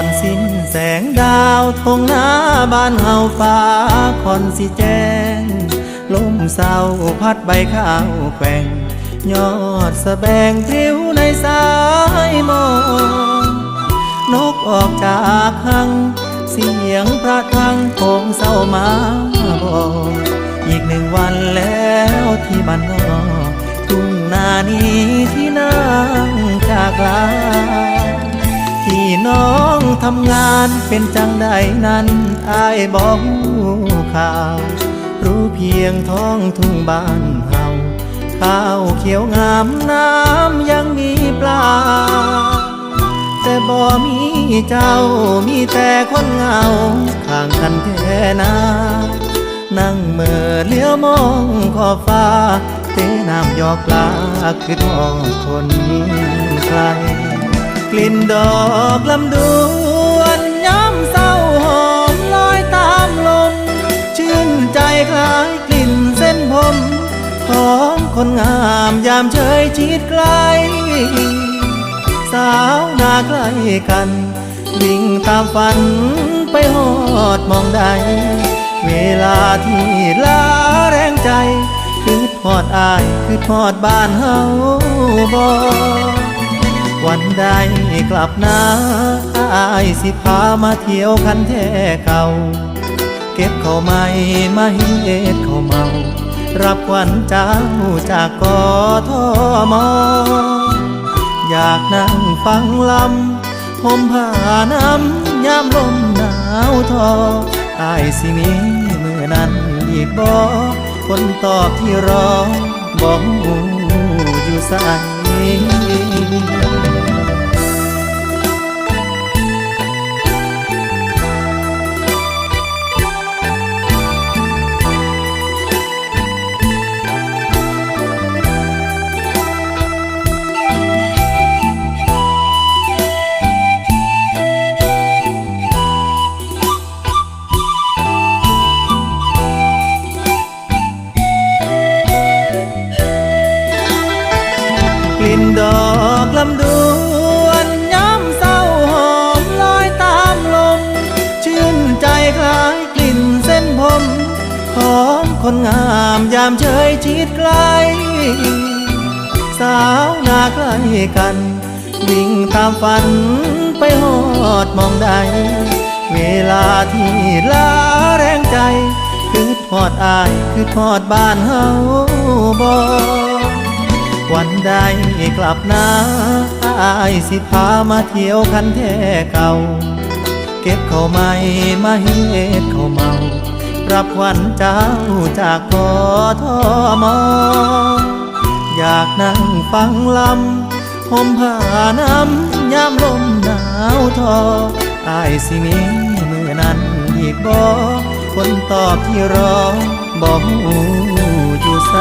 อนสิ้นแสงดาวทงหน้าบ้านเฮาฟ้าคอนสิแจ้ง ลมเศร้าพัดใบข้าวแกว่ง ยอดสะแบงพริ้วในสายมองนกออกจากหัง เสียงพระทังคงเศร้ามาบอกอีกหนึ่งวันแล้วที่บ้านนอกทุ่งนานี้ที่นั่งจากลา น้องทำงานเป็นจังใดนั้นอายบอกข่าว รู้เพียงท้องทุ่งบ้านเฮาข้าวเขียวงามน้ำยังมีปลา แต่บ่มีเจ้ามีแต่คนเหงาข้างกันแท่นานั่งเมื่อเลี้ยวมองขอบฟ้าเตน้ำหยอกปลาคือทอดคนใคร กลิ่นดอกลำดวนย้ำเศร้าหอมลอยตามลม ชื่นใจคล้ายกลิ่นเส้นผม ของคนงามยามเชยชิดไกล สาวนาใกล้กัน วิ่งตามฝันไปหอดมองใด เวลาที่ลาแรงใจ คือทอดอายคือทอดบ้านเฮาบอ วันใดกลับนาอายสิพามาเที่ยวคันแท่เก่า เก็บเข้าวไม่มาเฮ็ดข้าวเมา รับวันเจ้าจากกอทอมออยากนั่งฟังลำห่มผ้าน้ำยามลมหนาวทออายสิมีเมื่อนั้นอีกบ่คนตอบที่รอบอกอยู่ใส่ อกลำดวนย้ำเศร้าหอมลอยตามลม ชื่นใจคล้ายกลิ่นเส้นผมของคนงามยามเชยชิดไกล สาวนาใกล้กัน วิ่งตามฝันไปหอดมองใด เวลาที่ลาแรงใจ คือทอดอาย คือทอดบ้านเฮาบอ วันใดกลับนาอายสิพามาเที่ยวคันแท่เก่า เก็บเข้าไม่มาเฮ็ดข้าเมา รับควันเจ้าจากกอทอมออยากนั่งฟังลำห่มผ้าน้ำยามลมหนาวทออายสิมีมือนั้นอีกบ่คนตอบที่รอบอกอยู่ใส